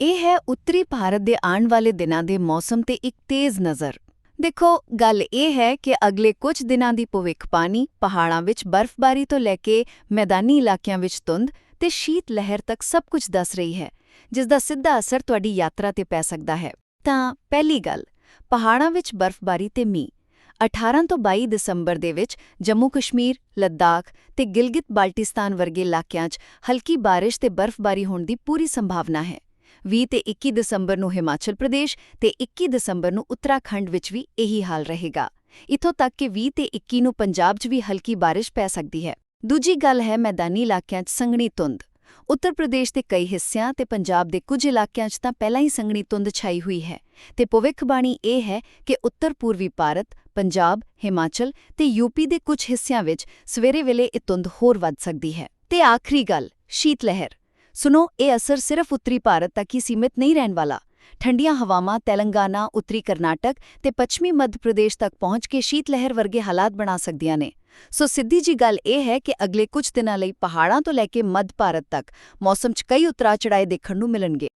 ਇਹ ਹੈ ਉੱਤਰੀ ਭਾਰਤ ਦੇ ਆਉਣ ਵਾਲੇ ਦਿਨਾਂ ਦੇ ਮੌਸਮ ਤੇ ਇੱਕ ਤੇਜ਼ ਨਜ਼ਰ। ਦੇਖੋ, ਗੱਲ ਇਹ ਹੈ ਕਿ ਅਗਲੇ ਕੁਝ ਦਿਨਾਂ ਦੀ ਭਵਿੱਖਬਾਣੀ ਪਹਾੜਾਂ ਵਿੱਚ ਬਰਫ਼ਬਾਰੀ ਤੋਂ ਲੈ ਕੇ ਮੈਦਾਨੀ ਇਲਾਕਿਆਂ ਵਿੱਚ ਧੁੰਦ ਤੇ ਸ਼ੀਤ ਲਹਿਰ ਤੱਕ ਸਭ ਕੁਝ ਦੱਸ ਰਹੀ ਹੈ, ਜਿਸ ਦਾ ਸਿੱਧਾ ਅਸਰ ਤੁਹਾਡੀ ਯਾਤਰਾ ਤੇ ਪੈ ਸਕਦਾ ਹੈ। ਤਾਂ ਪਹਿਲੀ ਗੱਲ, ਪਹਾੜਾਂ ਵਿੱਚ ਬਰਫ਼ਬਾਰੀ ਤੇ ਮੀਂਹ। 18 ਤੋਂ 22 ਦਸੰਬਰ ਦੇ ਵਿੱਚ ਜੰਮੂ ਕਸ਼ਮੀਰ, ਲੱਦਾਖ ਤੇ ਗਿਲਗਿਤ ਬਾਲਟਿਸਤਾਨ ਵਰਗੇ ਇਲਾਕਿਆਂ 'ਚ ਹਲਕੀ ਬਾਰਿਸ਼ ਤੇ ਬਰਫ਼ਬਾਰੀ ਹੋਣ ਦੀ ਪੂਰੀ ਸੰਭਾਵਨਾ ਹੈ। 20 ਤੇ 21 ਦਸੰਬਰ ਨੂੰ ਹਿਮਾਚਲ ਪ੍ਰਦੇਸ਼ ਤੇ 21 ਦਸੰਬਰ ਨੂੰ ਉੱਤਰਾਖੰਡ ਵਿੱਚ ਵੀ ਇਹੀ ਹਾਲ ਰਹੇਗਾ। ਇਥੋਂ ਤੱਕ ਕਿ 20 ਤੇ 21 ਨੂੰ ਪੰਜਾਬ 'ਚ ਵੀ ਹਲਕੀ ਬਾਰਿਸ਼ ਪੈ ਸਕਦੀ ਹੈ। ਦੂਜੀ ਗੱਲ ਹੈ ਮੈਦਾਨੀ ਇਲਾਕਿਆਂ 'ਚ ਸੰਘਣੀ ਧੁੰਦ। ਉੱਤਰ ਪ੍ਰਦੇਸ਼ ਦੇ ਕਈ ਹਿੱਸਿਆਂ ਤੇ ਪੰਜਾਬ ਦੇ ਕੁਝ ਇਲਾਕਿਆਂ 'ਚ ਤਾਂ ਪਹਿਲਾਂ ਹੀ ਸੰਘਣੀ ਧੁੰਦ ਛਾਈ ਹੋਈ ਹੈ। ਤੇ ਭਵਿੱਖਬਾਣੀ ਇਹ ਹੈ ਕਿ ਉੱਤਰ ਪੂਰਬੀ ਭਾਰਤ, ਪੰਜਾਬ, ਹਿਮਾਚਲ ਤੇ ਯੂਪੀ ਦੇ ਕੁਝ ਹਿੱਸਿਆਂ ਵਿੱਚ ਸਵੇਰੇ ਵੇਲੇ ਇਹ ਧੁੰਦ ਹੋਰ ਵੱਧ ਸਕਦੀ ਹੈ। ਤੇ ਆਖਰੀ ਗੱਲ ਸ਼ੀਤ ਲਹਿਰ ਸੁਣੋ, ਇਹ ਅਸਰ ਸਿਰਫ ਉੱਤਰੀ ਭਾਰਤ ਤੱਕ ਹੀ ਸੀਮਿਤ ਨਹੀਂ ਰਹਿਣ ਵਾਲਾ। ਠੰਡੀਆਂ ਹਵਾਵਾਂ ਤੇਲੰਗਾਨਾ, ਉੱਤਰੀ ਕਰਨਾਟਕ ਤੇ ਪੱਛਮੀ ਮੱਧ ਪ੍ਰਦੇਸ਼ ਤੱਕ ਪਹੁੰਚ ਕੇ ਸ਼ੀਤ ਲਹਿਰ ਵਰਗੇ ਹਾਲਾਤ ਬਣਾ ਸਕਦੀਆਂ ਨੇ। ਸੋ ਸਿੱਧੀ ਜੀ ਗੱਲ ਇਹ ਹੈ ਕਿ ਅਗਲੇ ਕੁਝ ਦਿਨਾਂ ਲਈ ਪਹਾੜਾਂ ਤੋਂ ਲੈ ਕੇ ਮੱਧ ਭਾਰਤ ਤੱਕ ਮੌਸਮ 'ਚ ਕਈ ਉਤਰਾਅ ਚੜਾਏ ਦੇਖਣ ਨੂੰ ਮਿਲਣਗੇ।